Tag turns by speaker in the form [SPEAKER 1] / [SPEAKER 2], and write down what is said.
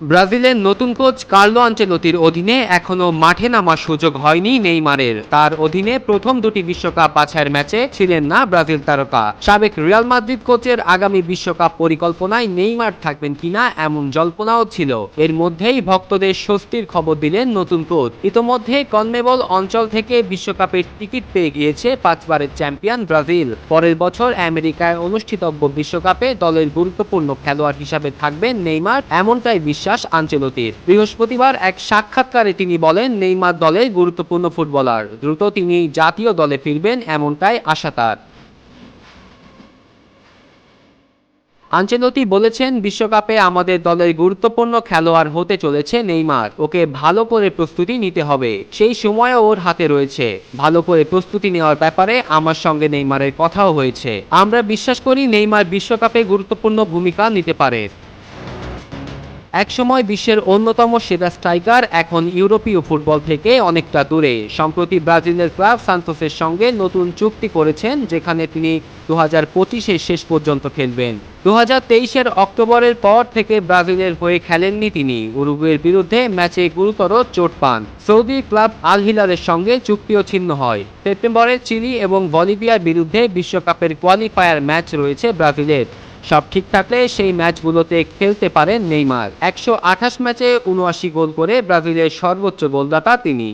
[SPEAKER 1] ব্রাজিলের নতুন coach Carlo আঞ্চেলতির অধীনে এখনও মাঠে নামার সুযোগ হয়নি নেইমারের। তার অধীনে প্রথম দুটি বিশ্বকাপ বাছাইয়ের ম্যাচে ছিলেন না ব্রাজিল তারকা। সাবেক রিয়াল মাদ্রিদ কোচের আগামী বিশ্বকাপ পরিকল্পনায় নেইমার থাকবেন কিনা এমন জল্পনাও ছিল। এর মধ্যেই ভক্তদের স্বস্তির খবর দিলেন নতুন কোচ। ইতোমধ্যে কনমেবল অঞ্চল থেকে বিশ্বকাপের টিকিট পেয়ে গিয়েছে পাঁচবারের চ্যাম্পিয়ন ব্রাজিল। পরের বছর আমেরিকায় অনুষ্ঠিতব্য বিশ্বকাপে দলের গুরুত্বপূর্ণ খেলোয়াড় হিসাবে থাকবেন নেইমার, এমনটাই বিশ্বাস আঞ্চেলতির। বৃহস্পতিবার এক সাক্ষাৎকারে তিনি বলেন, নেইমার দলের গুরুত্বপূর্ণ ফুটবলার, দ্রুত তিনি জাতীয় দলে ফিরবেন এমনটাই আশা তার। আঞ্চেলতি বলেছেন, বিশ্বকাপে আমাদের দলের গুরুত্বপূর্ণ খেলোয়াড় হতে চলেছে নেইমার। ওকে ভালো করে প্রস্তুতি নিতে হবে। সেই সময় ওর হাতে রয়েছে। ভালো করে প্রস্তুতি নেওয়ার ব্যাপারে আমার সঙ্গে নেইমারের কথাও হয়েছে। আমরা বিশ্বাস করি, নেইমার বিশ্বকাপে গুরুত্বপূর্ণ ভূমিকা নিতে পারে। একসময় বিশ্বের অন্যতম সেরা স্ট্রাইকার এখন ইউরোপীয় ফুটবল থেকে অনেকটা দূরে। সম্প্রতি ব্রাজিলের ক্লাব সান্তোসের সঙ্গে নতুন চুক্তি করেছেন, যেখানে তিনি দু হাজার পঁচিশের শেষ পর্যন্ত খেলবেন। দু হাজার তেইশের অক্টোবরের পর থেকে ব্রাজিলের হয়ে খেলেননি তিনি। উরুগুয়ের বিরুদ্ধে ম্যাচে গুরুতর চোট পান। সৌদি ক্লাব আল হিলালের সঙ্গে চুক্তিও ছিন্ন হয়। সেপ্টেম্বরে চিলি এবং বলিভিয়ার বিরুদ্ধে বিশ্বকাপের কোয়ালিফায়ার ম্যাচ রয়েছে ব্রাজিলের। সব ঠিক থাকলে সেই ম্যাচগুলোতে খেলতে পারেন নেইমার। একশো আঠাশ ম্যাচে উনআশি গোল করে ব্রাজিলের সর্বোচ্চ গোলদাতা তিনি।